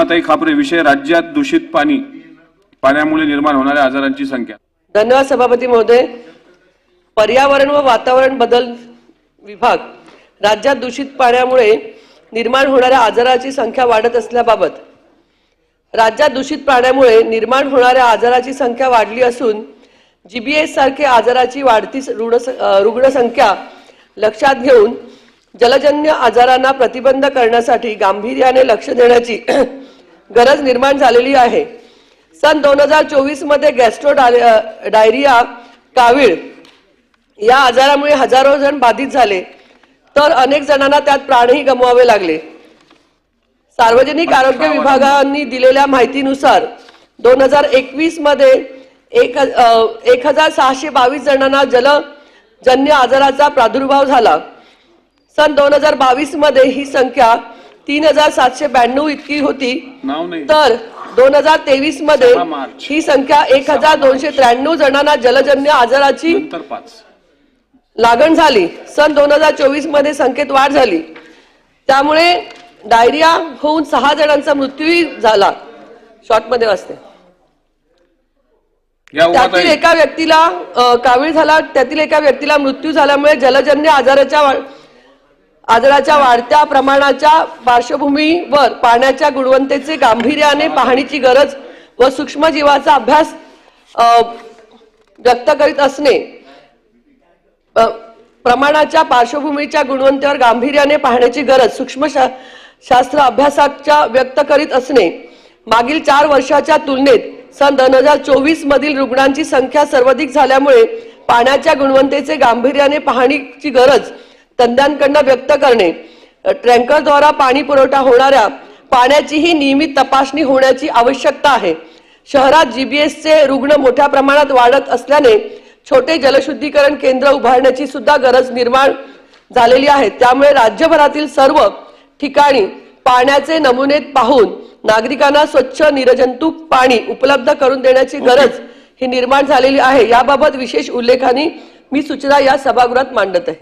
सीमाताई खापरे विषय राज्यात दूषित पाणी पाण्यामुळे निर्माण होणाऱ्या आजारांची संख्या. धन्यवाद सभापती महोदय. पर्यावरण व वातावरण बदल विभाग राज्यात दूषित पाण्यामुळे निर्माण होणाऱ्या आजाराची संख्या वाढत असल्याबाबत राज्यात दूषित पाण्यामुळे निर्माण होणाऱ्या आजाराची संख्या वाढली असून जीबीएस सारखे आजाराची वाढती रुग्ण रुग्णसंख्या लक्षात घेऊन जलजन्य आजारांना प्रतिबंध करण्यासाठी गांभीर्याने लक्ष देण्याची गरज निर्माण झालेली आहे. सन दोन हजार चोवीसमध्ये गॅस्ट्रो डायरिया कावीळ या आजारामुळे हजारो जण बाधित झाले. तर अनेक जणांना त्यात प्राणही गमवावे लागले. सार्वजनिक आरोग्य विभागाने दिलेल्या माहितीनुसार दोन हजार एकवीसमध्ये एक एक हजार सहाशे बावीस जणांना जलजन्य आजाराचा प्रादुर्भाव झाला. सन दोन हजार बावीसमध्ये ही संख्या तीन हजार सातशे ब्याण्णव इतकी होती. तर दोन हजार तेवीसमध्ये. ही संख्या एक हजार दोनशे त्र्याण्णव जणांना जलजन्य आजाराची लागण झाली. सन दोन हजार चोवीसमध्ये संख्येत वाढ झाली. त्यामुळे डायरिया होऊन सहा जणांचा मृत्यूही झाला. शॉर्टमध्ये वाचते. त्यातील एका व्यक्तीला कावीळ झाला. त्यातील एका व्यक्तीला मृत्यू झाल्यामुळे जलजन्य आजाराच्या वा- वाढत्या प्रमाणाच्या पार्श्वभूमीवर पाण्याच्या गुणवत्तेचे गांभीर्याने पाहणीची गरज व सूक्ष्मजीवाचा अभ्यास व्यक्त करीत असणे प्रमाणाच्या पार्श्वभूमीच्या गुणवत्तेवर गांभीर्याने पाहण्याची गरज सूक्ष्म शा- शास्त्र अभ्यासाच्या व्यक्त करीत असणे. मागील चार वर्षाच्या तुलनेत सन दोन हजार चोवीस मधील रुग्णांची संख्या सर्वाधिक झाल्यामुळे पाण्याच्या गुणवत्तेचे गांभीर्याने पाहणीची गरज तज्ञांकडनं व्यक्त करणे. टँकरद्वारा पाणी पुरवठा होणाऱ्या पाण्याचीही नियमित तपासणी होण्याची आवश्यकता आहे. शहरात जीबीएसचे रुग्ण मोठ्या प्रमाणात वाढत असल्याने छोटे जलशुद्धीकरण केंद्र उभारण्याची सुद्धा गरज निर्माण झालेली आहे. त्यामुळे राज्यभरातील सर्व ठिकाणी पाण्याचे नमुने पाहून नागरिकांना स्वच्छ निरजंतुक पाणी उपलब्ध करून देण्याची गरज ही निर्माण झालेली आहे. याबाबत विशेष उल्लेखाने मी सूचना या सभागृहात मांडत आहे.